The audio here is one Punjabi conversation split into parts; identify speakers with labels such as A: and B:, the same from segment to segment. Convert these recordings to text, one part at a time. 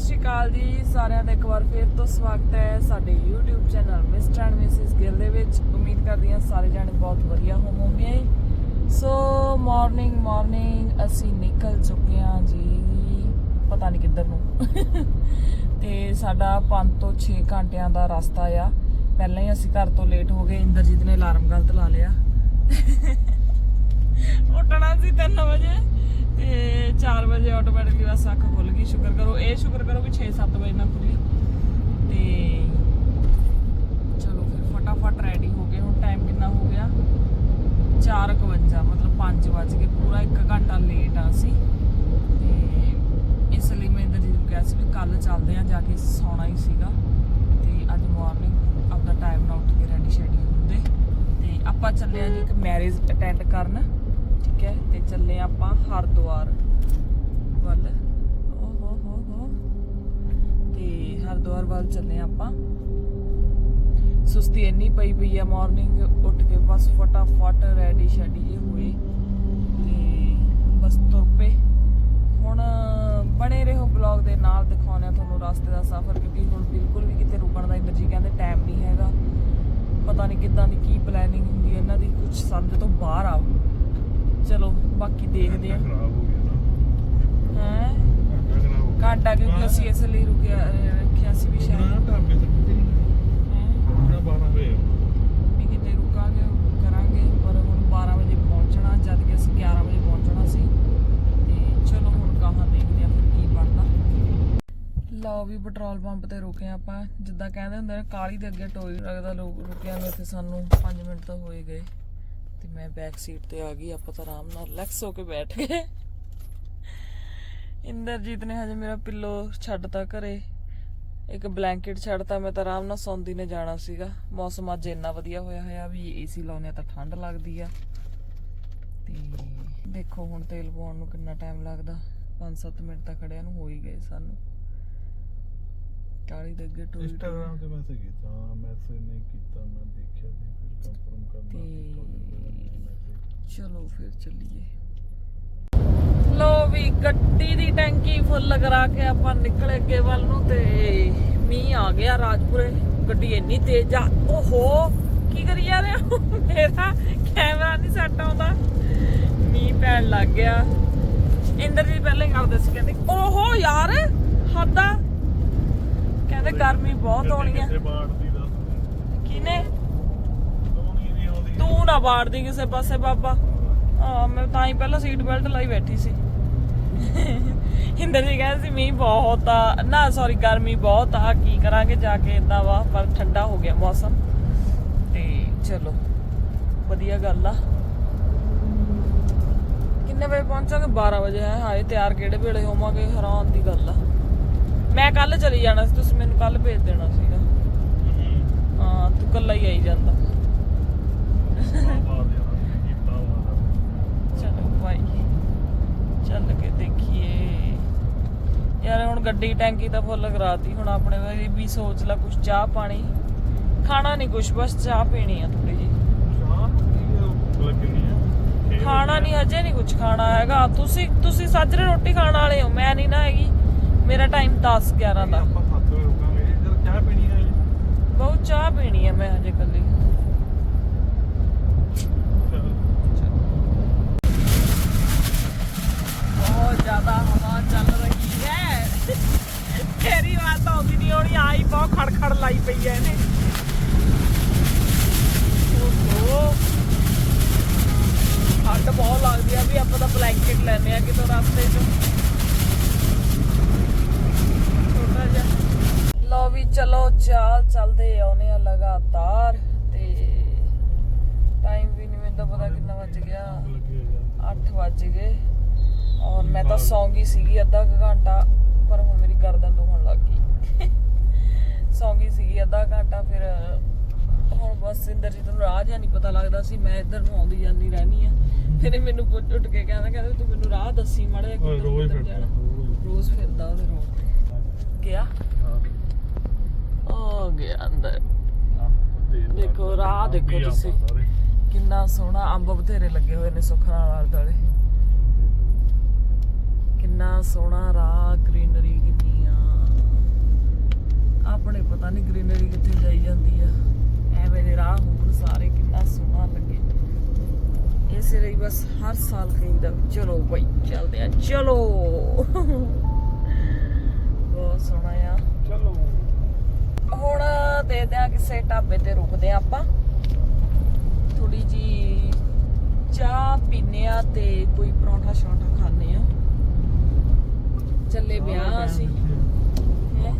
A: ਸ਼੍ਰੀ ਅਕਾਲ ਜੀ, ਸਾਰਿਆਂ ਦਾ ਇੱਕ ਵਾਰ ਫੇਰ ਤੋਂ ਸਵਾਗਤ ਹੈ ਸਾਡੇ YouTube channel Mr and Mrs Gill ਦੇ ਵਿੱਚ। ਉਮੀਦ ਕਰਦੀ ਹਾਂ ਸਾਰੇ ਜਾਣੇ ਬਹੁਤ ਵਧੀਆ ਹੋਵੋਗੇ। ਸੋ ਮਾਰਨਿੰਗ ਮਾਰਨਿੰਗ ਅਸੀਂ ਨਿਕਲ ਚੁੱਕੇ ਹਾਂ ਜੀ, ਪਤਾ ਨਹੀਂ ਕਿੱਧਰ ਨੂੰ। ਤੇ ਸਾਡਾ 5 ਤੋਂ 6 ਘੰਟਿਆਂ ਦਾ ਰਸਤਾ ਆ। ਪਹਿਲਾਂ ਹੀ ਅਸੀਂ ਘਰ ਤੋਂ ਲੇਟ ਹੋ ਗਏ, ਇੰਦਰਜੀਤ ਨੇ ਅਲਾਰਮ ਗਲਤ ਲਾ ਲਿਆ। ਉੱਠਣਾ ਸੀ 3 ਵਜੇ। ਤੇ 4 ਵਜੇ ਆਟੋਮੈਟਿਕਲੀ ਬਸ ਅੱਖ ਖੁੱਲ ਗਈ, ਸ਼ੁਕਰ ਕਰੋ। ਇਹ ਸ਼ੁਕਰ ਕਰੋ ਵੀ 6-7 ਵਜੇ ਨਾ ਖੁੱਲੀ। ਤੇ ਚਲੋ ਫਿਰ ਫਟਾਫਟ ਰੈਡੀ ਹੋ ਗਏ। ਹੁਣ ਟਾਈਮ ਕਿੰਨਾ ਹੋ ਗਿਆ? 4:51 ਮਤਲਬ 5 ਵਜ ਕੇ ਪੂਰਾ 1 ਘੰਟਾ ਲੇਟ ਆ ਅਸੀਂ। ਤੇ ਇਸ ਲਈ ਮੈਂ ਇੰਦਰਜੀਤ ਨੂੰ ਕਿਹਾ ਸੀ ਵੀ ਕੱਲ ਚੱਲਦੇ ਆ ਜਾ ਕੇ ਸੌਣਾ ਹੀ ਸੀਗਾ। ਤੇ ਅੱਜ ਮਾਰਨਿੰਗ ਆਪਦਾ ਟਾਈਮ ਨਾਲ ਉੱਠ ਕੇ ਰੈਡੀ ਸ਼ੈਡੀ ਹੁੰਦੇ। ਤੇ ਆਪਾਂ ਚੱਲੇ ਆ ਜੀ ਇੱਕ ਮੈਰਿਜ ਅਟੈਂਡ ਕਰਨ। ਠੀਕ ਹੈ, ਤੇ ਚੱਲੇ ਆਪਾਂ ਹਰਦੁਆਰ ਵੱਲ। ਓ ਹੋ ਹੋ ਤੇ ਹਰਦੁਆਰ ਵੱਲ ਚੱਲੇ ਆ ਆਪਾਂ। ਸੁਸਤੀ ਇੰਨੀ ਪਈ ਪਈ ਆ ਮਾਰਨਿੰਗ ਉੱਠ ਕੇ ਬਸ ਫਟਾਫਟ ਰੈਡੀ ਸ਼ੈਡੀ ਜੇ ਹੋਏ। ਤੇ ਬਸ ਤੁਰ ਪਏ। ਹੁਣ ਬਣੇ ਰਹੋ ਬਲੌਗ ਦੇ ਨਾਲ ਦਿਖਾਉਂਦੇ ਆ ਤੁਹਾਨੂੰ ਰਸਤੇ ਦਾ ਸਫ਼ਰ, ਕਿਉਂਕਿ ਹੁਣ ਬਿਲਕੁਲ ਵੀ ਕਿਤੇ ਰੁਕਣ ਦਾ ਇੰਦਰ ਜੀ ਕਹਿੰਦੇ ਟਾਈਮ ਨਹੀਂ ਹੈਗਾ। ਪਤਾ ਨਹੀਂ ਕਿੱਦਾਂ ਦੀ ਕੀ ਪਲੈਨਿੰਗ ਹੁੰਦੀ ਹੈ, ਇਹਨਾਂ ਦੀ ਕੁਝ ਸਮਝ ਤੋਂ ਬਾਹਰ ਆ ਚਲੋ ਬਾਕੀ ਦੇਖਦੇ ਆ
B: ਖਰਾਬ ਹੋ ਗਿਆ
A: ਹੈ?
B: ਨਾ
A: ਘੰਟਾ ਕਿਉਂਕਿ ਅਸੀਂ ਇਸ ਲਈ ਰੁਕਿਆ ਰੱਖਿਆ ਸੀ ਵੀ
B: ਨਾ
A: ਸ਼ਾਇਦ।
B: ਢਾਬੇ ਤੇ ਕਿਤੇ ਨਹੀਂ
A: ਹੈਂ,
B: ਨਾ 12 ਵਜੇ
A: ਵੀ ਕਿਤੇ ਰੁਕਾਂਗੇ ਕਰਾਂਗੇ ਪਰ ਹੁਣ 12 ਵਜੇ ਪਹੁੰਚਣਾ ਜਦ ਕਿ ਅਸੀਂ 11 ਵਜੇ ਪਹੁੰਚਣਾ ਸੀ। ਤੇ ਚਲੋ ਹੁਣ ਗਾਹਾਂ ਦੇਖਦੇ ਆ ਫਿਰ ਕੀ ਬਣਦਾ। ਲਓ ਵੀ ਪੈਟਰੋਲ ਪੰਪ ਤੇ ਰੁਕੇ ਆਪਾਂ। ਜਿੱਦਾਂ ਕਹਿੰਦੇ ਹੁੰਦੇ ਨੇ ਕਾਲੀ ਦੇ ਅੱਗੇ ਟੋਈ ਲੱਗਦਾ ਲੋਕ ਰੁਕਿਆ ਨੂੰ ਇੱਥੇ ਸਾਨੂੰ 5 ਮਿੰਟ ਤਾਂ ਹੋਏ ਗਏ। ਤੇ ਮੈਂ ਬੈਕ ਸੀਟ ਤੇ ਆ ਗਈ, ਆਪਾਂ ਤਾਂ ਆਰਾਮ ਨਾਲ ਰਿਲੈਕਸ ਹੋ ਕੇ ਬੈਠ ਗਏ। ਇੰਦਰਜੀਤ ਨੇ ਹਜੇ ਮੇਰਾ ਪਿੱਲੋ ਛੱਡਤਾ ਘਰੇ। ਇੱਕ ਬਲੈਂਕਟ ਛੱਡਤਾ, ਮੈਂ ਤਾਂ ਆਰਾਮ ਨਾਲ ਸੌਂਦੀ ਨੇ ਜਾਣਾ ਸੀਗਾ। ਮੌਸਮ ਅੱਜ ਇੰਨਾ ਵਧੀਆ ਹੋਇਆ ਹੋਇਆ ਵੀ ਏਸੀ ਲਾਉਨੇ ਤਾਂ ਠੰਡ ਲੱਗਦੀ ਆ। ਤੇ ਦੇਖੋ ਹੁਣ ਤੇਲ ਪਾਉਣ ਨੂੰ ਕਿੰਨਾ ਟਾਈਮ ਲੱਗਦਾ। 5-7 ਮਿੰਟ ਤਾਂ ਖੜਿਆ ਨੂੰ ਹੋ ਹੀ ਗਏ ਸਾਨੂੰ। ਕਾਲੀ ਦੇ ਅੱਗੇ ਟੋਈ
B: ਇੰਸਟਾਗ੍ਰਾਮ ਤੇ ਮੈਸੇਜ ਕੀਤਾ ਮੈਸੇਜ ਨਹੀਂ ਕੀਤਾ, ਮੈਂ ਦੇਖਿਆ ਸੀ
A: ਚਲੋ ਫਿਰ ਚੱਲੀਏ। ਲੋ ਵੀ ਗੱਡੀ ਦੀ ਟੈਂਕੀ ਫੁੱਲ ਕਰਾ ਕੇ ਆਪਾਂ ਨਿਕਲੇ ਅੱਗੇ ਵੱਲ ਨੂੰ ਤੇ ਮੀਂਹ ਆ ਗਿਆ ਰਾਜਪੁਰੇ। ਗੱਡੀ ਇੰਨੀ ਤੇਜ਼ ਆ। ਓਹੋ ਕੀ ਕਰੀ ਜਾ ਰਹੇ ਹੋ? ਮੇਰਾ ਕੈਮਰਾ ਨਹੀਂ ਸੈੱਟ ਆਉਂਦਾ। ਮੀਂਹ ਪੈਣ ਲੱਗ ਗਿਆ। ਇੰਦਰ ਜੀ ਪਹਿਲਾਂ ਹੀ ਕਰਦੇ ਸੀ ਕਹਿੰਦੇ ਓਹੋ ਯਾਰ ਹੱਦਾ ਕਹਿੰਦੇ ਗਰਮੀ ਬਹੁਤ ਹੋਣੀ
B: ਦੱਸ
A: ਕਿਨੇ ਤੂੰ ਨਾ ਬਾੜਦੀ ਕਿਸੇ ਪਾਸੇ ਬਾਬਾ। ਹਾਂ ਮੈਂ ਤਾਂ ਹੀ ਪਹਿਲਾਂ ਸੀਟ ਬੈਲਟ ਲਾਈ ਬੈਠੀ ਸੀ। ਹਿੰਦਰ ਜੀ ਕਹਿੰਦੇ ਸੀ ਮੀਂਹ ਬਹੁਤ ਆ। ਨਾ ਸੌਰੀ ਗਰਮੀ ਬਹੁਤ ਆ। ਕੀ ਕਰਾਂਗੇ ਜਾ ਕੇ ਇਦਾਂ ਵਾ ਪਰ ਠੰਡਾ ਹੋ ਗਿਆ ਮੌਸਮ। ਤੇ ਚਲੋ ਵਧੀਆ ਗੱਲ ਆ। ਕਿੰਨੇ ਵਜੇ ਪਹੁੰਚਾਂਗੇ? 12 ਵਜੇ ਹੈ ਹਾਏ ਤਿਆਰ ਕਿਹੜੇ ਵੇਲੇ ਹੋਵਾਂਗੇ? ਹੈਰਾਨ ਦੀ ਗੱਲ ਆ। ਮੈਂ ਕੱਲ ਚਲੀ ਜਾਣਾ ਸੀ ਤੁਸੀਂ ਮੈਨੂੰ ਕੱਲ ਭੇਜ ਦੇਣਾ ਸੀਗਾ। ਹਾਂ। ਤੂੰ ਕੱਲਾ ਹੀ ਆਈ ਜਾਂਦਾ। ਚਲੋ ਭਾਈ ਚੱਲ ਕੇ ਦੇਖੀਏ ਯਾਰ ਹੁਣ ਗੱਡੀ ਟੈਂਕੀ ਤਾਂ ਫੁੱਲ ਕਰਾਤੀ ਹੁਣ ਆਪਣੇ ਵਾਲੀ ਵੀ ਸੋਚ ਲੈ ਕੁਛ ਚਾਹ ਪਾਣੀ। ਖਾਣਾ ਨਹੀਂ ਕੁਛ ਬਸ ਚਾਹ ਪੀਣੀ ਆ ਥੋੜੀ ਜੀ ਖਾਣਾ ਨਹੀਂ ਹਜੇ ਨਹੀਂ ਕੁਛ ਖਾਣਾ ਹੈਗਾ। ਤੁਸੀਂ ਤੁਸੀਂ ਸਾਜਰੇ ਰੋਟੀ ਖਾਣ ਵਾਲੇ ਹੋ ਮੈਂ ਨਹੀਂ ਨਾ ਹੈਗੀ। ਮੇਰਾ ਟਾਈਮ 10 11 ਦਾ।
B: ਆਪਾਂ ਸੱਤ ਵਜੇ ਰੁਕਾਂਗੇ। ਜਦ ਚਾਹ ਪੀਣੀ ਹੈ
A: ਬਹੁਤ ਚਾਹ ਪੀਣੀ ਆ ਮੈਂ ਹਜੇ ਕੱਲੀ ਬਹੁਤ ਜ਼ਿਆਦਾ ਹਵਾ ਚੱਲ ਰਹੀ ਹੈ ਤੇਰੀ ਬਾਤ ਤਾਂ ਆਉਂਦੀ ਨਹੀਂ ਹੋਣੀ ਆਈ ਬਹੁਤ ਖੜਖੜ ਲਾਈ ਪਈ ਐ ਇਹਨੇ। ਓਹੋ। ਠੰਡ ਬਹੁਤ ਲੱਗਦੀ ਆ ਵੀ ਆਪਾਂ ਤਾਂ ਬਲੈਂਕਟ ਲੈਨੇ ਆ ਕਿਤੋਂ ਰਸਤੇ 'ਚ। ਛੋਟਾ ਜਿਹਾ। ਲੋ ਵੀ ਚਲੋ, ਚਾਲ ਚੱਲਦੇ ਆਉਨੇ ਆ ਲਗਾਤਾਰ ਤੇ ਟਾਈਮ ਵੀ ਨਹੀਂ ਮੈਨੂੰ ਤਾਂ ਪਤਾ ਕਿੰਨਾ ਵੱਜ ਗਿਆ। 8 ਵੱਜ ਗਏ। ਔਰ ਮੈਂ ਤਾਂ ਸੌਂ ਗਈ ਸੀਗੀ ਅੱਧਾ ਕੁ ਘੰਟਾ, ਪਰ ਹੁਣ ਮੇਰੀ ਗਰਦਨ ਦੁਖਣ ਲੱਗ ਗਈ। ਸੌਂ ਗਈ ਸੀਗੀ ਅੱਧਾ ਘੰਟਾ ਫਿਰ ਹੁਣ ਬਸ ਇੰਦਰਜੀਤ ਨੂੰ ਰਾਹ ਨਹੀਂ ਪਤਾ ਲੱਗਦਾ ਸੀ ਮੈਂ ਇੱਧਰ ਨੂੰ ਆਉਂਦੀ ਜਾਂਦੀ ਰਹਿਣੀ ਆ। ਫਿਰ ਇਹ ਮੈਨੂੰ ਪੁੱਛ ਉੱਠ ਕੇ ਕਹਿੰਦਾ ਕਹਿੰਦਾ ਤੂੰ ਮੈਨੂੰ ਰਾਹ ਦੱਸੀ ਮਾੜਾ ਜਿਹਾ
B: ਰੋਜ਼ ਫਿਰਦਾ
A: ਜਾਣਾ। ਰੋਜ਼। ਫਿਰਦਾ ਉਹਦੇ ਰੋਡ ਤੇ। ਗਿਆ? ਹੋ। ਗਿਆ ਅੰਦਰ। ਦੇਖੋ, ਰਾਹ ਦੇਖੋ ਤੁਸੀਂ। ਕਿੰਨਾ ਸੋਹਣਾ ਅੰਬ ਬਥੇਰੇ ਲੱਗੇ ਹੋਏ ਨੇ ਸੁੱਖ ਨਾਲ ਦੁਆਲੇ। ਕਿੰਨਾ ਸੋਹਣਾ ਰਾਹ ਗ੍ਰੀਨਰੀ ਆਪਣੇ ਪਤਾ ਨਹੀਂ ਗ੍ਰੀਨਰੀ ਕਿੱਥੇ ਜਾਈ ਜਾਂਦੀ ਆ। ਐਵੇਂ ਦੇ ਰਾਹ ਹੋਣ ਸਾਰੇ ਕਿੰਨਾ ਸੋਹਣਾ ਲੱਗੇ। ਇਸੇ ਲਈ ਬਸ ਹਰ ਸਾਲ ਕਹੀਦਾ ਚਲੋ ਬਈ ਚੱਲਦੇ ਆ। ਚਲੋ। ਬਹੁਤ ਸੋਹਣਾ ਆ।
B: ਚਲੋ।
A: ਹੁਣ ਦੇਖਦੇ ਆ ਕਿਸੇ ਢਾਬੇ ਤੇ ਰੁਕਦੇ ਆ ਆਪਾਂ। ਥੋੜੀ ਜੀ ਚਾਹ ਪੀਨੇ ਆ ਤੇ ਕੋਈ ਪਰੌਂਠਾ ਸ਼ੌਂਠਾ ਖਾਣੇ ਆ। ਚੱਲੇ ਵਿਆਹ ਅਸੀਂ ਹੈਂ?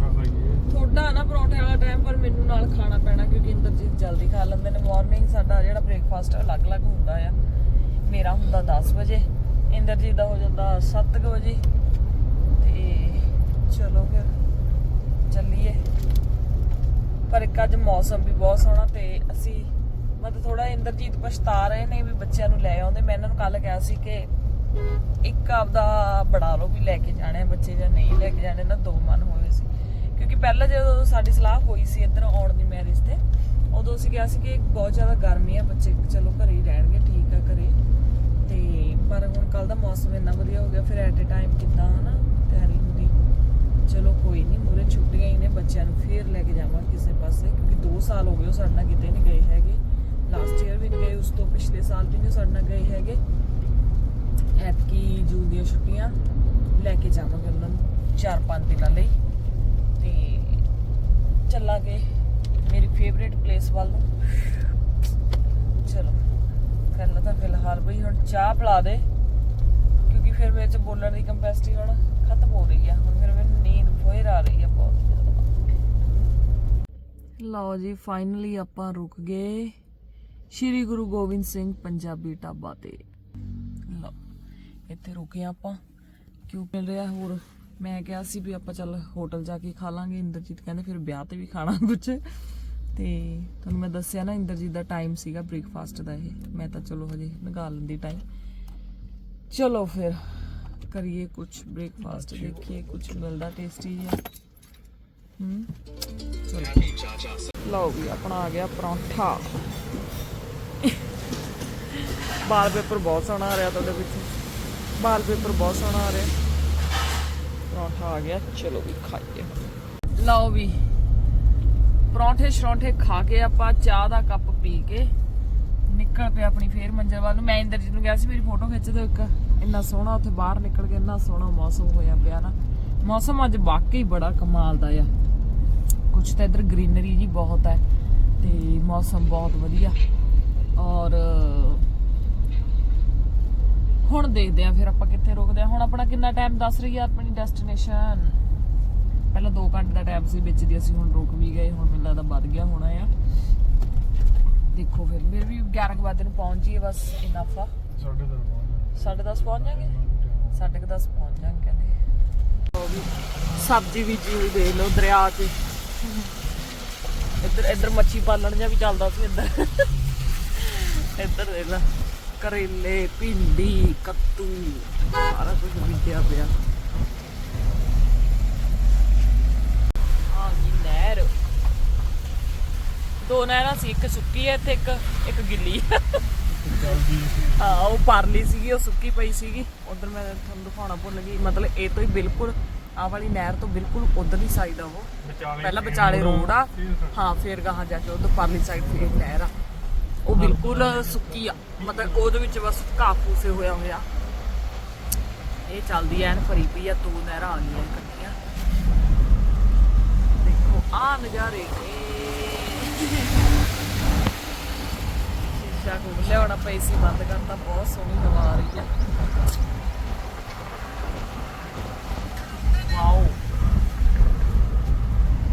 A: ਤੁਹਾਡਾ ਨਾ ਪਰੌਂਠੇ ਵਾਲਾ ਟਾਈਮ ਪਰ ਮੈਨੂੰ ਨਾਲ ਖਾਣਾ ਪੈਣਾ ਕਿਉਂਕਿ ਇੰਦਰਜੀਤ ਜਲਦੀ ਖਾ ਲੈਂਦੇ ਨੇ। ਮਾਰਨਿੰਗ ਸਾਡਾ ਜਿਹੜਾ ਬ੍ਰੇਕਫਾਸਟ ਅਲੱਗ-ਅਲੱਗ ਹੁੰਦਾ ਆ। ਮੇਰਾ ਹੁੰਦਾ 10 ਵਜੇ, ਇੰਦਰਜੀਤ ਦਾ ਹੋ ਜਾਂਦਾ 7 ਵਜੇ। ਤੇ ਚਲੋ ਫਿਰ, ਚੱਲੀਏ। ਪਰ ਇੱਕ ਅੱਜ ਮੌਸਮ ਵੀ ਬਹੁਤ ਸੋਹਣਾ ਤੇ ਅਸੀਂ ਮਤਲਬ ਥੋੜਾ ਇੰਦਰਜੀਤ ਪਛਤਾ ਰਹੇ ਨੇ ਵੀ ਬੱਚਿਆਂ ਨੂੰ ਲੈ ਆਉਂਦੇ। ਮੈਂ ਇਹਨਾਂ ਨੂੰ ਕੱਲ ਕਿਹਾ ਸੀ ਕਿ ਇੱਕ ਆਪਦਾ ਬਣਾ ਲਓ ਵੀ ਲੈ ਕੇ ਜਾਣੇ ਬੱਚੇ ਜਾਂ ਨਹੀਂ ਲੈ ਕੇ ਜਾਣੇ, ਨਾ ਦੋ ਮਨ ਹੋਏ ਸੀ। ਕਿਉਂਕਿ ਪਹਿਲਾਂ ਜਦੋਂ ਸਾਡੀ ਸਲਾਹ ਹੋਈ ਸੀ ਇੱਧਰ ਆਉਣ ਦੀ ਮੈਰਿਜ ਤੇ, ਉਦੋਂ ਅਸੀਂ ਕਿਹਾ ਸੀ ਕਿ ਬਹੁਤ ਜ਼ਿਆਦਾ ਗਰਮੀ ਆ, ਬੱਚੇ ਚਲੋ ਘਰੇ ਹੀ ਰਹਿਣਗੇ, ਠੀਕ ਆ ਘਰੇ। ਤੇ ਪਰ ਹੁਣ ਕੱਲ ਦਾ ਮੌਸਮ ਇੰਨਾ ਵਧੀਆ ਹੋ ਗਿਆ, ਫਿਰ ਐਟ ਅ ਟਾਈਮ ਕਿੱਦਾਂ, ਹਨਾ, ਤਿਆਰੀ ਹੁੰਦੀ। ਚਲੋ ਕੋਈ ਨਹੀਂ ਮੂਰੇ ਛੁੱਟੀਆਂ ਹੀ ਨੇ, ਬੱਚਿਆਂ ਨੂੰ ਫੇਰ ਲੈ ਕੇ ਜਾਵਾਂਗੇ ਕਿਸੇ ਪਾਸੇ, ਕਿਉਂਕਿ 2 ਸਾਲ ਹੋ ਗਏ ਉਹ ਸਾਡੇ ਨਾਲ ਕਿਤੇ ਨਹੀਂ ਗਏ ਹੈਗੇ। ਲਾਸਟ ਈਅਰ ਵੀ ਨਹੀਂ ਗਏ, ਉਸ ਤੋਂ ਪਿਛਲੇ ਸਾਲ ਵੀ ਨਹੀਂ ਸਾਡੇ ਨਾਲ ਗਏ ਹੈਗੇ। ਐਤਕੀ ਜੂਨ ਦੀਆਂ ਛੁੱਟੀਆਂ, ਲੈ ਕੇ ਜਾਵਾਂਗੇ ਉਹਨਾਂ ਨੂੰ 4-5 ਦਿਨਾਂ ਲਈ। ਚੱਲਾਂਗੇ ਮੇਰੀ ਫੇਵਰੇਟ ਪਲੇਸ ਵੱਲ ਨੂੰ। ਚਲੋ, ਪਹਿਲਾਂ ਤਾਂ ਫਿਲਹਾਲ ਬਈ ਹੁਣ ਚਾਹ ਪਿਲਾ ਦੇ, ਕਿਉਂਕਿ ਫਿਰ ਮੇਰੇ ਚ ਬੋਲਣ ਦੀ ਕੰਪੈਸਿਟੀ ਹੁਣ ਖਤਮ ਹੋ ਰਹੀ ਆ। ਹੁਣ ਫਿਰ ਮੈਨੂੰ ਨੀਂਦ ਫੇਰ ਆ ਰਹੀ ਆ ਬਹੁਤ ਜ਼ਿਆਦਾ। ਲਓ ਜੀ ਫਾਈਨਲੀ ਆਪਾਂ ਰੁਕ ਗਏ ਸ਼੍ਰੀ ਗੁਰੂ ਗੋਬਿੰਦ ਸਿੰਘ ਪੰਜਾਬੀ ਢਾਬਾ ਤੇ। ਲਓ, ਇੱਥੇ ਰੁਕੇ ਆਪਾਂ, ਕਿਉਂ ਮਿਲ ਰਿਹਾ ਹੋਰ? ਮੈਂ ਕਿਹਾ ਸੀ ਵੀ ਆਪਾਂ ਚੱਲ ਹੋਟਲ ਜਾ ਕੇ ਖਾ ਲਾਂਗੇ ਇੰਦਰਜੀਤ ਕਹਿੰਦੇ ਫਿਰ ਵਿਆਹ ਤੇ ਵੀ ਖਾਣਾ ਕੁਝ ਤੇ ਤੁਹਾਨੂੰ ਮੈਂ ਦੱਸਿਆ ਨਾ ਇੰਦਰਜੀਤ ਦਾ ਟਾਈਮ ਸੀਗਾ ਬ੍ਰੇਕਫਾਸਟ ਦਾ ਇਹ। ਮੈਂ ਤਾਂ ਚਲੋ ਹਜੇ ਲਗਾ ਲੈਂਦੀ ਟਾਈਮ ਚਲੋ ਫਿਰ ਕਰੀਏ ਕੁਝ ਬ੍ਰੇਕਫਾਸਟ ਦੇਖੀਏ ਕੁਝ ਮਿਲਦਾ ਟੇਸਟੀ ਜਿਹਾ। ਹੂੰ? ਚਲੋ। ਲਓ ਵੀ ਆਪਣਾ ਆ ਗਿਆ ਪਰੌਂਠਾ। ਵਾਲ ਪੇਪਰ ਬਹੁਤ ਸੋਹਣਾ ਆ ਰਿਹਾ ਤੁਹਾਡੇ ਵਿੱਚ ਵਾਲ ਪੇਪਰ ਬਹੁਤ ਸੋਹਣਾ ਆ ਰਿਹਾ। ਪਰੌਂਠਾ ਆ ਗਿਆ, ਚਲੋ ਵੀ ਖਾਈਏ। ਲਓ ਵੀ, ਪਰੌਂਠੇ ਸ਼ਰੌਂਠੇ ਖਾ ਕੇ ਆਪਾਂ ਚਾਹ ਦਾ ਕੱਪ ਪੀ ਕੇ ਨਿਕਲ ਪਏ ਆਪਣੀ ਫੇਰ ਮੰਜ਼ਿਲ ਵੱਲ ਨੂੰ। ਮੈਂ ਇੰਦਰਜੀਤ ਨੂੰ ਕਿਹਾ ਸੀ, ਮੇਰੀ ਫੋਟੋ ਖਿੱਚ ਦਿਓ ਇੱਕ। ਇੰਨਾ ਸੋਹਣਾ ਉੱਥੇ ਬਾਹਰ ਨਿਕਲ ਕੇ ਇੰਨਾ ਸੋਹਣਾ ਮੌਸਮ ਹੋਇਆ ਪਿਆ ਨਾ। ਮੌਸਮ ਅੱਜ ਵਾਕਈ ਬੜਾ ਕਮਾਲ ਦਾ ਆ। ਕੁਝ ਤਾਂ ਇੱਧਰ ਗ੍ਰੀਨਰੀ ਜੀ ਬਹੁਤ ਹੈ ਤੇ ਮੌਸਮ ਬਹੁਤ ਵਧੀਆ। ਔਰ ਹੁਣ ਦੇਖਦੇ ਆ ਫਿਰ ਆਪਾਂ ਕਿੱਥੇ ਰੁਕਦੇ ਆ ਹੁਣ ਆਪਣਾ ਕਿੰਨਾ ਟਾਈਮ ਦੱਸ ਰਹੀ ਆ ਆਪਣੀ ਡੈਸਟੀਨੇਸ਼ਨ ਪਹਿਲਾਂ 2 ਘੰਟੇ ਦਾ ਟਾਈਮ ਸੀ ਵਿੱਚ ਦੀ ਅਸੀਂ ਹੁਣ ਰੁਕ ਵੀ ਗਏ ਹੁਣ ਮੈਨੂੰ ਲੱਗਦਾ ਵੱਧ ਗਿਆ ਹੋਣਾ ਆ। ਦੇਖੋ ਫਿਰ ਮੇਰੇ ਵੀ 11 ਕੁ ਵਜੇ ਨੂੰ ਪਹੁੰਚ ਜੀਏ ਬਸ ਇਨਫ ਆ
B: ਸਾਡੇ ਦਾ
A: ਸਾਢੇ 10 ਪਹੁੰਚ ਜਾਾਂਗੇ? ਸਾਢੇ ਕੁ 10 ਪਹੁੰਚ ਜਾਾਂਗੇ ਕਹਿੰਦੇ। ਵੀ ਸਬਜ਼ੀ ਬੀਜੀ ਹੋਈ ਦੇਖ ਲਓ ਦਰਿਆ 'ਚ। ਇੱਧਰ ਇੱਧਰ ਮੱਛੀ ਪਾਲਣ ਜਿਹਾ ਵੀ ਚੱਲਦਾ ਸੀ ਇੱਧਰ। ਇੱਧਰ ਦੇਖ ਲੈ। ਕਰੇਲੇ ਭਿੰਡੀ ਕੱਤੂ ਸਾਰਾ ਕੁਝ ਬੀਜਿਆ ਪਿਆ ਆ ਗਈ ਨਹਿਰ ਦੋ ਨਹਿਰਾਂ ਸੀ ਇੱਕ ਸੁੱਕੀ ਹੈ ਤੇ ਇੱਕ ਇੱਕ ਗਿੱਲੀ ਹੈ ਉਹ ਪਰਲੀ ਸੀਗੀ ਉਹ ਸੁੱਕੀ ਪਈ ਸੀਗੀ ਉਧਰ ਮੈਂ ਤੁਹਾਨੂੰ ਦਿਖਾਉਣਾ ਭੁੱਲ ਗਈ ਮਤਲਬ ਇਹ ਤੋਂ ਹੀ ਬਿਲਕੁਲ ਆਹ ਵਾਲੀ ਨਹਿਰ ਤੋਂ ਬਿਲਕੁਲ ਉਧਰਲੀ ਸਾਈਡ ਆ ਉਹ ਪਹਿਲਾਂ ਵਿਚਾਲੇ ਰੋਡ ਆ ਹਾਂ ਫਿਰ ਗਾਹਾਂ ਜਾ ਕੇ ਉਧਰ ਪਰਲੀ ਸਾਈਡ ਫਿਰ ਨਹਿਰ ਆ ਉਹ ਬਿਲਕੁਲ ਸੁੱਕੀ ਆ। ਮਤਲਬ ਉਹਦੇ ਵਿੱਚ ਬਸ ਘਾਹ ਫੂਸੇ ਹੋਇਆ ਹੋਇਆ। ਇਹ ਚੱਲਦੀ ਐਨ ਭਰੀ ਪਈ ਆ, ਦੋ ਨਹਿਰਾਂ ਆ ਗਈਆਂ ਇਕੱਠੀਆਂ। ਦੇਖੋ ਆ ਨਜ਼ਾਰੇ। ਸ਼ੀਸ਼ਾ ਕੋਲ ਲਿਆਉਣਾ ਪਈ ਸੀ ਬੰਦ ਕਰਤਾ ਬਹੁਤ ਸੋਹਣੀ ਹਵਾ ਆ ਰਹੀ ਆ। ਵਾਓ।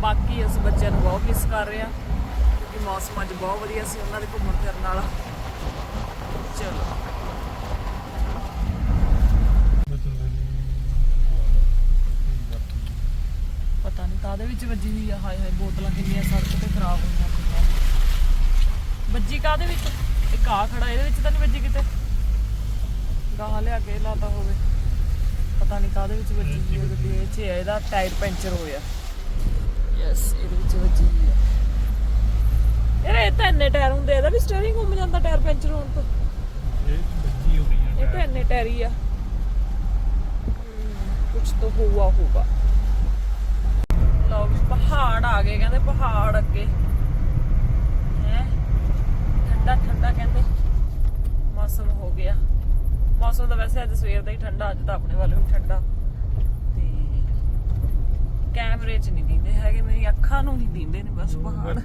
A: ਬਾਕੀ ਅਸੀਂ ਬੱਚਿਆਂ ਨੂੰ ਬਹੁਤ ਕਿਸ ਕਰ ਰਹੇ ਆ ਮੌਸਮ ਅੱਜ ਬਹੁਤ ਵਧੀਆ ਸੀ, ਉਹਨਾਂ ਦੇ ਘੁੰਮਣ ਫਿਰਨ ਵਾਲਾ। ਚਲੋ। ਪਤਾ ਨਹੀਂ ਕਾਦੇ ਵਿੱਚ ਵੱਜੀ ਹੋਈ ਆ, ਹਾਏ ਹਾਏ, ਬੋਤਲਾਂ ਕਿੰਨੀਆਂ ਸੜਕ ਤੇ ਖਰਾਬ ਹੋਈਆਂ ਪਈਆਂ। ਵੱਜੀ ਕਾਦੇ ਵਿੱਚ? ਇੱਕ ਆ ਖੜਾ, ਇਹਦੇ ਵਿੱਚ ਤਾਂ ਨਹੀਂ ਵੱਜੀ ਕਿਤੇ? ਗਾਹ ਲਿਆ ਕੇ ਲਾਤਾ ਹੋਵੇ। ਪਤਾ ਨਹੀਂ ਕਾਦੇ ਵਿੱਚ ਵੱਜੀ ਹੋਈ ਗੱਡੀ, ਇਹ 'ਚ ਇਹਦਾ ਟਾਇਰ ਪੈਂਚਰ ਹੋਇਆ। ਯੈਸ ਇਹਦੇ ਵਿੱਚ ਵੱਜੀ ਹੋਈ ਆ। ਯਾਰ ਇਹ ਤਾਂ ਇੰਨੇ ਟਾਇਰ ਹੁੰਦੇ ਇਹਦਾ ਵੀ ਸਟੀਅਰਿੰਗ ਘੁੰਮ ਜਾਂਦਾ ਟਾਇਰ ਪੈਂਚਰ ਹੋਣ ਤੋਂ।
B: ਇਹ ਬੱਜੀ ਹੋਣੀ
A: ਇਹ ਤਾਂ ਇੰਨੇ ਟਾਇਰ ਹੀ ਆ। ਕੁਝ ਤਾਂ ਹੋਊਗਾ ਹੋਊਗਾ। ਲਓ ਵੀ ਪਹਾੜ ਆ ਗਏ ਕਹਿੰਦੇ ਪਹਾੜ ਅੱਗੇ। ਹੈ? ਠੰਡਾ ਠੰਡਾ ਕਹਿੰਦੇ। ਮੌਸਮ ਹੋ ਗਿਆ। ਮੌਸਮ ਤਾਂ ਵੈਸੇ ਅੱਜ ਸਵੇਰ ਦਾ ਹੀ ਠੰਡਾ ਅੱਜ ਤਾਂ ਆਪਣੇ ਵੱਲ ਵੀ ਠੰਡਾ। ਤੇ ਕੈਮਰੇ 'ਚ ਨਹੀਂ ਦਿੰਦੇ ਹੈਗੇ ਮੇਰੀ ਅੱਖਾਂ ਨੂੰ ਹੀ ਦਿੰਦੇ ਨੇ ਬਸ ਪਹਾੜ।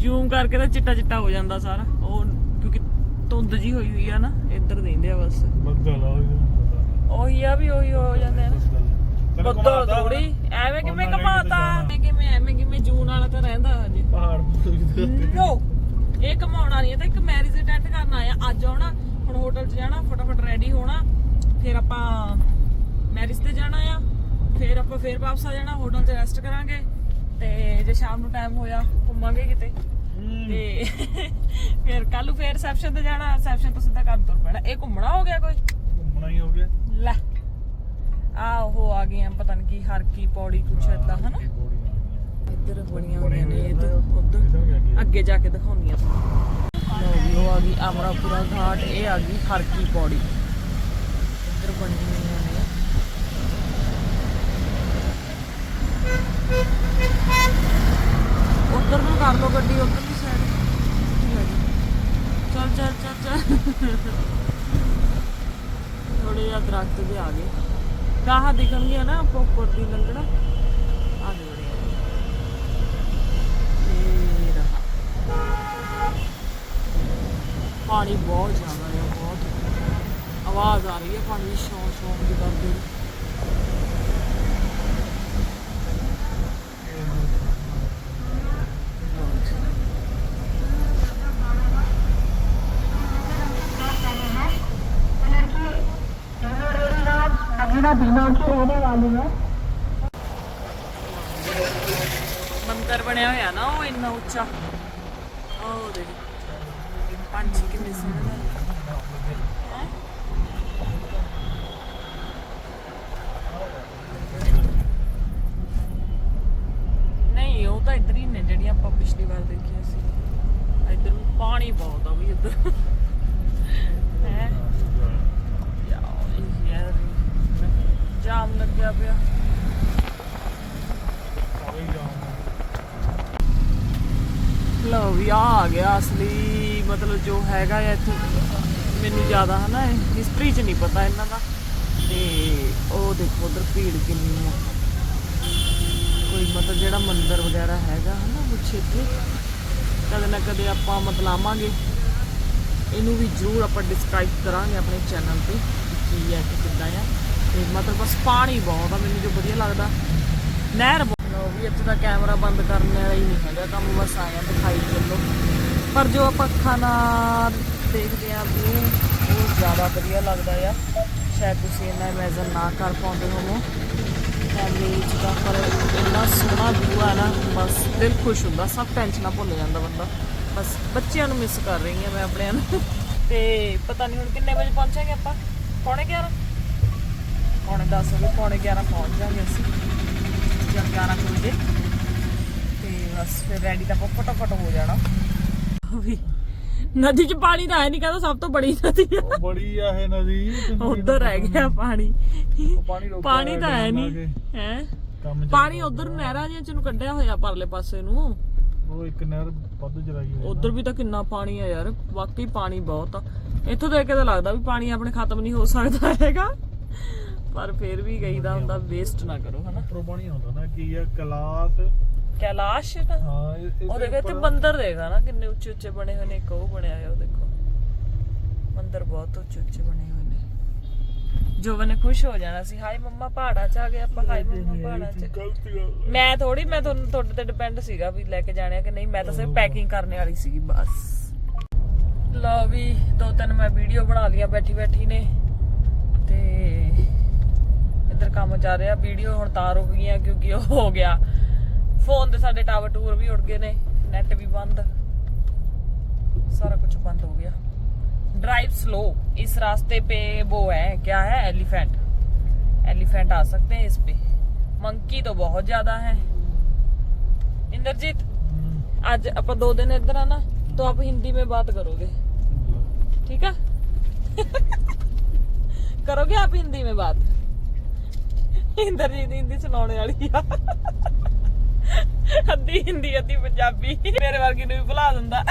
A: ਜ਼ੂਮ ਕਰਕੇ ਤਾਂ ਚਿੱਟਾ ਚਿੱਟਾ ਹੋ ਜਾਂਦਾ ਸਾਰਾ। ਉਹ ਕਿਉਂਕਿ ਧੁੰਦ ਜੀ ਹੋਈ ਹੋਈ ਆ ਨਾ ਇੱਧਰ ਦਿੰਦੇ ਆ ਬਸ।
B: ਬੱਦਲ ਆ ਉਹ
A: ਆ ਵੀ ਉਹੀ ਹੋ ਜਾਂਦੇ ਆ ਨਾ। ਬੱਦਲ। ਥੋੜੀ ਐਵੇਂ ਕਿਵੇਂ ਕਮਾਤਾ ਕਿਵੇਂ ਐਵੇਂ ਕਿਵੇਂ ਜੂਨ ਵਾਲਾ ਤਾਂ ਰਹਿੰਦਾ ਹਜੇ
B: ਪਹਾੜ
A: ਨੋ? ਇਹ ਕਮਾਉਣਾ ਨਹੀਂ ਇਹ ਤਾਂ ਇੱਕ ਮੈਰਿਜ ਅਟੈਂਡ ਕਰਨ ਆਇਆ ਅੱਜ ਆਉਣਾ ਹੁਣ ਹੋਟਲ 'ਚ ਜਾਣਾ ਫਟਾਫਟ ਰੈਡੀ ਹੋਣਾ। ਫਿਰ ਆਪਾਂ ਮੈਰਿਜ ਤੇ ਜਾਣਾ ਆ। ਫਿਰ ਆਪਾਂ ਫਿਰ ਵਾਪਸ ਆ ਜਾਣਾ ਹੋਟਲ 'ਚ ਰੈਸਟ ਕਰਾਂਗੇ। ਤੇ ਜੇ ਸ਼ਾਮ ਨੂੰ ਟਾਈਮ ਹੋਇਆ ਘੁੰਮਾਂਗੇ ਕਿਤੇ। ਤੇ ਫਿਰ ਕੱਲ ਨੂੰ ਫਿਰ ਰਿਸੈਪਸ਼ਨ ਤੇ ਜਾਣਾ ਰਿਸੈਪਸ਼ਨ ਤੋਂ ਸਿੱਧਾ ਘਰ ਤੁਰ ਪੈਣਾ। ਇਹ ਘੁੰਮਣਾ ਹੋ ਗਿਆ ਕੋਈ?
B: ਘੁੰਮਣਾ ਹੀ ਹੋ ਗਿਆ।
A: ਲੈ ਆ ਉਹ ਆ ਗਏ ਆ ਪਤਾ ਨਹੀਂ ਕੀ ਹਰ ਕੀ ਪੌੜੀ ਕੁਛ ਏਦਾਂ ਹਨਾ? ਇੱਧਰ ਬਣੀਆਂ ਹੋਈਆਂ ਨੇ ਇਹ ਤਾਂ ਉਧਰ। ਅੱਗੇ ਜਾ ਕੇ ਦਿਖਾਉਣੀਆਂ ਲੋ ਵੀ ਉਹ ਆ ਗਈ ਅਮਰਾਪੁਰਾ ਘਾਟ ਇਹ ਆ ਗਈ ਹਰ ਕੀ ਪੌੜੀ। ਇੱਧਰ ਬਣੀਆਂ ਹੋਈਆਂ ਨੇ। ਉਧਰ ਨੂੰ ਕਰ ਲੋ ਗੱਡੀ, ਉਧਰ ਦੀ ਸਾਈਡ ਚੱਲ ਚੱਲ ਚੱਲ ਚੱਲ। ਥੋੜੇ ਜਿਹਾ ਦਰਖਤ ਵੀ ਆ ਗਏ। ਗਾਹਾਂ ਦਿਖਣਗੇ ਨਾ ਆਪਾਂ ਉੱਪਰ ਦੀ ਲੰਗੜਾ ਆ ਗਏ ਇਹ ਰਹਾ। ਪਾਣੀ ਬਹੁਤ ਜ਼ਿਆਦਾ ਹੈ ਬਹੁਤ। ਆਵਾਜ਼ ਆ ਰਹੀ ਹੈ ਪਾਣੀ ਦੀ ਸ਼ੌਂ ਸ਼ੌਂ ਦੀ ਕਰਦੇ
C: मदीना बीना की रहने वाली है
A: ਮੰਦਰ ਬਣਿਆ ਹੋਇਆ ਨਾ ਉਹ ਇੰਨਾ ਉੱਚਾ ਉਹ ਦੇਖ ਪੰਛੀ ਕਿੰਨੇ ਸੋਹਣੇ ਲੱਗਦੇ ਹੈਂ? ਨਹੀਂ ਉਹ ਤਾਂ ਇੱਧਰ ਹੀ ਨੇ ਜਿਹੜੀਆਂ ਆਪਾਂ ਪਿਛਲੀ ਵਾਰ ਦੇਖੀਆਂ ਸੀ ਇੱਧਰ ਨੂੰ ਪਾਣੀ ਬਹੁਤ ਆ ਵੀ ਇੱਧਰ ਹੈ ਯਾਰ ਜਾਮ ਲੱਗਿਆ ਪਿਆ। ਲਓ ਵੀ ਆ ਗਿਆ ਅਸਲੀ ਮਤਲਬ ਜੋ ਹੈਗਾ ਆ ਇੱਥੇ। ਮੈਨੂੰ ਜ਼ਿਆਦਾ ਹਨਾ ਹਿਸਟਰੀ 'ਚ ਨਹੀਂ ਪਤਾ ਇਹਨਾਂ ਦਾ। ਤੇ ਉਹ ਦੇਖੋ ਉਧਰ ਭੀੜ ਕਿੰਨੀ ਆ। ਕੋਈ ਮਤਲਬ ਜਿਹੜਾ ਮੰਦਿਰ ਵਗੈਰਾ ਹੈਗਾ ਹਨਾ ਕੁਛ ਇੱਥੇ। ਕਦੇ ਨਾ ਕਦੇ ਆਪਾਂ ਮਤਲਾਵਾਂਗੇ ਇਹਨੂੰ ਵੀ ਜ਼ਰੂਰ ਆਪਾਂ ਡਿਸਕ੍ਰਾਈਬ ਕਰਾਂਗੇ ਆਪਣੇ ਚੈਨਲ ਤੇ ਕਿ ਹੈ ਕਿ ਕਿੱਦਾਂ ਆ। ਤੇ ਮਤਲਬ ਬਸ ਪਾਣੀ ਬਹੁਤ ਆ, ਮੈਨੂੰ ਜੋ ਵਧੀਆ ਲੱਗਦਾ। ਨਹਿਰ ਬਹੁਤ ਵੀ ਇੱਥੇ ਦਾ ਕੈਮਰਾ ਬੰਦ ਕਰਨ ਵਾਲਾ ਹੀ ਨਹੀਂ ਹੈਗਾ, ਕੰਮ ਬਸ ਆਇਆ ਦਿਖਾਈ ਚੱਲੋ ਪਰ ਜੋ ਆਪਾਂ ਅੱਖਾਂ ਨਾਲ ਦੇਖਦੇ ਆ ਵਿਊ ਉਹ ਜ਼ਿਆਦਾ ਵਧੀਆ ਲੱਗਦਾ ਆ। ਸ਼ਾਇਦ ਤੁਸੀਂ ਇਹਨਾਂ ਇਮੇਜਿਨ ਨਾ ਕਰ ਪਾਉਂਦੇ ਹੋਵੋ। ਕੈਮਰੇ ਵਿੱਚ ਪਰ ਇੰਨਾ ਸੋਹਣਾ ਵਿਊ ਆ ਨਾ, ਬਸ ਦਿਲ ਖੁਸ਼ ਹੁੰਦਾ, ਸਭ ਟੈਨਸ਼ਨਾਂ ਭੁੱਲ ਜਾਂਦਾ ਬੰਦਾ। ਬਸ ਬੱਚਿਆਂ ਨੂੰ ਮਿਸ ਕਰ ਰਹੀ ਹਾਂ ਮੈਂ ਆਪਣਿਆਂ ਨੂੰ। ਤੇ ਪਤਾ ਨਹੀਂ ਹੁਣ ਕਿੰਨੇ ਵਜੇ ਪਹੁੰਚਾਂਗੇ ਆਪਾਂ? ਪੌਣੇ 11 ਪੌਣੇ 10 ਵਜੇ ਪੌਣੇ 11 ਪਹੁੰਚ ਜਾਾਂਗੇ ਅਸੀਂ। ਜਾਂ 11 ਕੁ ਵਜੇ। ਤੇ ਬਸ ਫਿਰ ਰੈਡੀ ਤਾਂ ਫਟਾਫਟ ਹੋ ਜਾਣਾ। ਵੀ ਨਦੀ 'ਚ ਪਾਣੀ ਤਾਂ ਹੈ ਨਹੀਂ ਕਹਿੰਦਾ ਸਭ ਤੋਂ ਬੜੀ ਨਦੀ ਆ।
B: ਬੜੀ ਆ ਇਹ ਨਦੀ
A: ਉਧਰ ਰਹਿ ਗਿਆ ਪਾਣੀ।
B: ਪਾਣੀ
A: ਤਾਂ ਹੈ ਨਹੀਂ। ਹੈ? ਪਾਣੀ ਉਧਰ ਨਹਿਰਾਂ ਜਿਹੀਆਂ ਚ ਨੂੰ ਕੱਢਿਆ ਹੋਇਆ ਪਰਲੇ ਪਾਸੇ ਨੂੰ।
B: ਉਹ ਇੱਕ ਨਹਿਰ ਵੱਧ ਚਲਾਈ ਹੋਈ
A: ਉਧਰ ਵੀ ਤਾਂ ਕਿੰਨਾ ਪਾਣੀ ਆ ਯਾਰ ਵਾਕਈ ਪਾਣੀ ਬਹੁਤ ਆ। ਇੱਥੋਂ ਦੇਖ ਕੇ ਤਾਂ ਲੱਗਦਾ ਵੀ ਪਾਣੀ ਆਪਣੇ ਖਤਮ ਨਹੀਂ ਹੋ ਸਕਦਾ ਹੈਗਾ। ਪਰ ਫਿਰ ਵੀ ਗਈਦਾ ਹੁੰਦਾ ਵੇਸਟ ਨਾ ਕਰੋ ਹਨਾ।
B: ਪਾਣੀ ਆਉਂਦਾ ਨਾ ਕੀ ਆ ਕਲਾਸ।
A: ਕੈਲਾਸ਼ ਨਾ।
B: ਹਾਂ ਇਹ- ਇਹਦੇ
A: ਇੱਥੇ
B: ਉੱਪਰ-
A: ਮੰਦਿਰ ਦੇਖਾ ਨਾ ਕਿੰਨੇ ਉੱਚੇ ਉੱਚੇ ਬਣੇ ਹੋਏ ਨੇ ਇੱਕ ਉਹ ਬਣਿਆ ਹੋਇਆ ਉਹ ਦੇਖੋ। ਮੰਦਿਰ ਬਹੁਤ ਉੱਚੇ ਉੱਚੇ ਬਣੇ ਹੋਏ ਨੇ। ਜੋਬਨ ਨੇ ਖੁਸ਼ ਹੋ ਜਾਣਾ ਸੀ ਹਾਏ ਮੰਮਾ ਪਹਾੜਾਂ 'ਚ ਆ ਗਏ ਆਪਾਂ ਹਾਏ ਮੰਮਾ ਪਹਾੜਾਂ 'ਚ।
B: ਗਲਤ ਗੱਲ ਹੈ।
A: ਮੈਂ ਥੋੜੀ ਮੈਂ ਤੁਹਾਨੂੰ ਤੁਹਾਡੇ ਤੇ ਡਿਪੈਂਡ ਸੀਗਾ ਵੀ ਲੈ ਕੇ ਜਾਣਿਆ ਕਿ ਨਹੀਂ ਮੈਂ ਤਾਂ ਸਿਰਫ ਪੈਕਿੰਗ ਕਰਨ ਵਾਲੀ ਸੀਗੀ ਬਸ। ਲਓ ਵੀ ਦੋ ਤਿੰਨ ਮੈਂ ਵੀਡੀਓ ਬਣਾ ਲਈਆਂ ਬੈਠੀ ਬੈਠੀ ਨੇ। ਤੇ ਇੱਧਰ ਕੰਮ ਚੱਲ ਰਿਹਾ ਵੀਡੀਓ ਹੁਣ ਤਾਂ ਰੁਕ ਗਈਆਂ ਕਿਉਂਕਿ ਉਹ ਹੋ ਗਿਆ ਫੋਨ ਤੇ ਸਾਡੇ ਟਾਵਰ ਟੂਰ ਵੀ ਉੜ ਗਏ ਨੇ ਨੈਟ ਵੀ ਬੰਦ सारा कुछ बंद हो गया ड्राइव स्लो इस रास्ते पे वो है क्या है एलिफेंट एलिफेंट आ सकते हैं इस पे मंकी तो बहुत ज्यादा है इंद्रजीत
B: हम्म,
A: आज अपन दो दिन इधर आना तो आप हिंदी में बात करोगे ठीक है करोगे आप हिंदी में बात ਇੰਦਰਜੀਤ ਹਿੰਦੀ ਸੁਣਾਉਣ ਵਾਲੀ ਆ। ਅੱਧੀ ਹਿੰਦੀ ਅੱਧੀ ਪੰਜਾਬੀ। ਮੇਰੇ ਵਰਗੀ ਨੂੰ ਵੀ ਭੁਲਾ ਦਿੰਦਾ।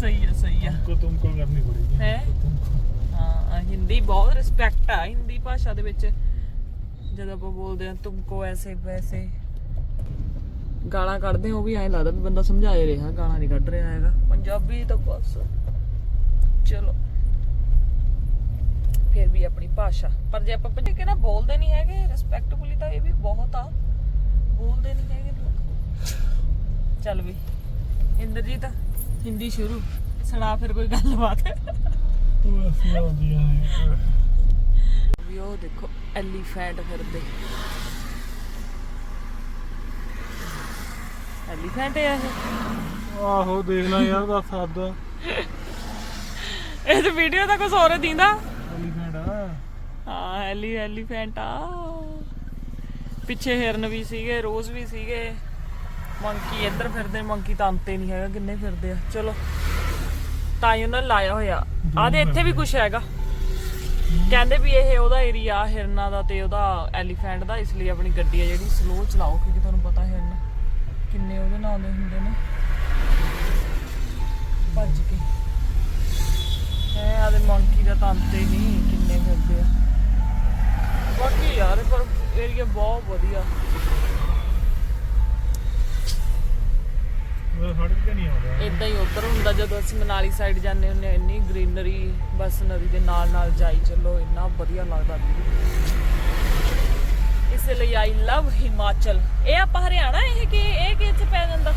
A: ਸਹੀ ਹੈ ਸਹੀ ਹੈ
B: ਕੋ ਤੁਮਕੋ ਕਰਨੀ
A: ਪੜੇਗੀ।
B: ਹੈ?
A: ਹਾਂ ਹਿੰਦੀ ਬਹੁਤ ਰਿਸਪੈਕਟ ਆ। ਹਿੰਦੀ ਭਾਸ਼ਾ ਦੇ ਵਿੱਚ ਜਦੋਂ ਆਪਾਂ ਬੋਲਦੇ ਆ ਤੁਮਕੋ ਐਸੇ ਵੈਸੇ ਗਾਲਾਂ ਕੱਢਦੇ ਉਹ ਵੀ ਐਂ ਲੱਗਦਾ ਵੀ ਬੰਦਾ ਸਮਝਾਏ ਰਿਹਾ ਗਾਣਾ ਨਹੀਂ ਕੱਢ ਰਿਹਾ ਹੈਗਾ। ਪੰਜਾਬੀ ਤਾਂ ਬਸ। ਚਲੋ। ਫਿਰ ਵੀ ਆਪਣੀ ਭਾਸ਼ਾ। ਪਰ ਜੇ ਆਪਾਂ ਪੰਜਾਬੀ ਕਿਹੜਾ ਬੋਲਦੇ ਨਹੀਂ ਹੈਗੇ ਰਿਸਪੈਕਟਫੁਲੀ ਤਾਂ ਇਹ ਵੀ ਬਹੁਤ ਆ। ਬੋਲਦੇ ਨਹੀਂ ਹੈਗੇ ਚੱਲ ਵੀ। ਇੰਦਰਜੀਤ ਹਿੰਦੀ ਸ਼ੁਰੂ। ਸੁਣਾ ਫਿਰ ਕੋਈ ਗੱਲਬਾਤ। ਤੂੰ ਉਹ ਦੇਖੋ ਐਲੀਫੈਂਟ ਫਿਰਦੇ। ਐਲੀਫੈਂਟ ਆ ਇਹ।
B: ਆਹੋ ਦੇਖਣਾ ਯਾਰ ਦਾ ਸਾਦਾ
A: ਇਸ ਵੀਡੀਓ ਦਾ ਕੁਝ ਹੋਰ ਦਿੰਦਾ। ਹਾਂ ਐਲੀ ਐਲੀਫੈਂਟ ਆ ਪਿੱਛੇ ਹਿਰਨ ਵੀ ਸੀਗੇ ਰੋਜ਼ ਵੀ ਸੀਗੇ। ਮੰਕੀ ਇੱਧਰ ਫਿਰਦੇ ਮੰਕੀ ਤਾਂ ਅੰਤੇ ਨਹੀਂ ਹੈਗਾ ਕਿੰਨੇ ਫਿਰਦੇ ਆ। ਚਲੋ ਤਾਂ ਹੀ ਉਹਨਾਂ ਲਾਇਆ ਹੋਇਆ। ਆਦੇ ਇੱਥੇ ਵੀ ਕੁਝ ਹੈਗਾ। ਕਹਿੰਦੇ ਵੀ ਇਹ ਉਹਦਾ ਏਰੀਆ ਹਿਰਨਾਂ ਦਾ ਤੇ ਉਹਦਾ ਐਲੀਫੈਂਟ ਦਾ ਇਸ ਲਈ ਆਪਣੀ ਗੱਡੀ ਆ ਜਿਹੜੀ ਸਲੋ ਚਲਾਓ ਕਿਉਂਕਿ ਤੁਹਾਨੂੰ ਪਤਾ ਹਿਰਨ ਕਿੰਨੇ ਉਹਦੇ ਨਾਲ ਆਉਂਦੇ ਹੁੰਦੇ ਨੇ। ਭੱਜ ਕੇ। ਹੈ ਆਦੇ ਮੰਕੀ ਦਾ ਤਾਂ ਅੰਤੇ ਨਹੀਂ ਕਿੰਨੇ ਫਿਰਦੇ ਆ। ਬਾਕੀ ਯਾਰ ਪਰ ਏਰੀਆ ਬਹੁਤ ਵਧੀਆ।
B: ਸੜਕ ਤੇ ਨਹੀਂ ਆਉਂਦਾ।
A: ਇਦਾਂ ਹੀ ਉਧਰ ਹੁੰਦਾ ਜਦੋਂ ਅਸੀਂ ਮਨਾਲੀ ਸਾਈਡ ਜਾਂਦੇ ਹੁੰਦੇ ਇੰਨੀ ਗ੍ਰੀਨਰੀ ਬਸ ਨਦੀ ਦੇ ਨਾਲ ਨਾਲ ਜਾਈ ਚੱਲੋ ਇੰਨਾ ਵਧੀਆ ਲੱਗਦਾ। ਇਸ ਲਈ ਆਈ ਲਵ ਹਿਮਾਚਲ। ਇਹ ਆਪਾਂ ਹਰਿਆਣਾ ਇਹ ਕਿ ਇਹ ਕਿੱਥੇ ਪੈ ਜਾਂਦਾ?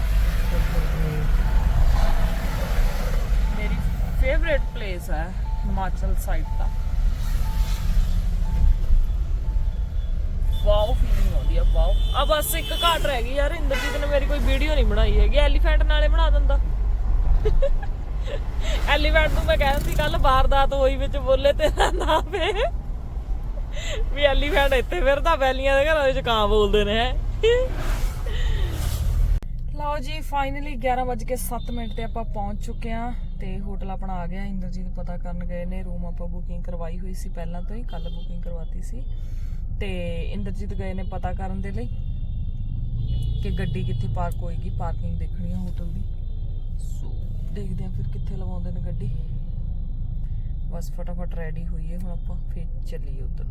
A: ਮੇਰੀ ਫੇਵਰੇਟ ਪਲੇਸ ਹੈ ਹਿਮਾਚਲ ਸਾਈਡ ਦਾ ਵਾਓ ਫੀਲਿੰਗ ਆਉਂਦੀ ਆ, ਵਾਓ। ਆ ਬਸ ਇੱਕ ਘਾਟ ਰਹਿ ਗਈ ਯਾਰ, ਇੰਦਰਜੀਤ ਨੇ ਮੇਰੀ ਕੋਈ ਵੀਡੀਓ ਨਹੀਂ ਬਣਾਈ ਹੈਗੀ। ਐਲੀਫੈਂਟ ਨਾਲੇ ਬਣਾ ਦਿੰਦਾ। ਐਲੀਫੈਂਟ ਨੂੰ ਮੈਂ ਕਹਿ ਦਿੰਦੀ ਕੱਲ ਵਾਰਦਾਤ ਹੋਈ ਵਿੱਚ ਬੋਲੇ ਤੇਰਾ ਨਾਮ ਹੈ ਵੀ ਐਲੀਫੈਂਟ ਇੱਥੇ ਫਿਰਦਾ ਵੈਲੀਆਂ ਦੇ ਘਰਾਂ ਵਿੱਚ ਕਾਂ ਬੋਲਦੇ ਨੇ, ਹੈ। ਲਓ ਜੀ ਫਾਈਨਲੀ 11:07 ਮਿੰਟ ਤੇ ਆਪਾਂ ਪਹੁੰਚ ਚੁੱਕੇ ਆ ਤੇ ਹੋਟਲ ਆਪਣਾ ਆ ਗਿਆ। ਇੰਦਰਜੀਤ ਪਤਾ ਕਰਨ ਗਏ ਨੇ ਰੂਮ ਆਪਾਂ ਬੁਕਿੰਗ ਕਰਵਾਈ ਹੋਈ ਸੀ ਪਹਿਲਾਂ ਤੋਂ ਹੀ ਕੱਲ ਬੁਕਿੰਗ ਕਰਵਾਤੀ ਸੀ। ਤੇ ਇੰਦਰਜੀਤ ਗਏ ਨੇ ਪਤਾ ਕਰਨ ਦੇ ਲਈ ਕਿ ਗੱਡੀ ਕਿੱਥੇ ਪਾਰਕ ਹੋਏਗੀ ਪਾਰਕਿੰਗ ਦੇਖਣੀ ਹੈ ਹੋਟਲ ਦੀ। ਸੋ ਦੇਖਦੇ ਆ ਫਿਰ ਕਿੱਥੇ ਲਵਾਉਂਦੇ ਨੇ ਗੱਡੀ। ਬਸ ਫਟਾਫਟ ਰੈਡੀ ਹੋਈਏ ਹੁਣ ਆਪਾਂ, ਫੇਰ ਚੱਲੀਏ ਉਧਰ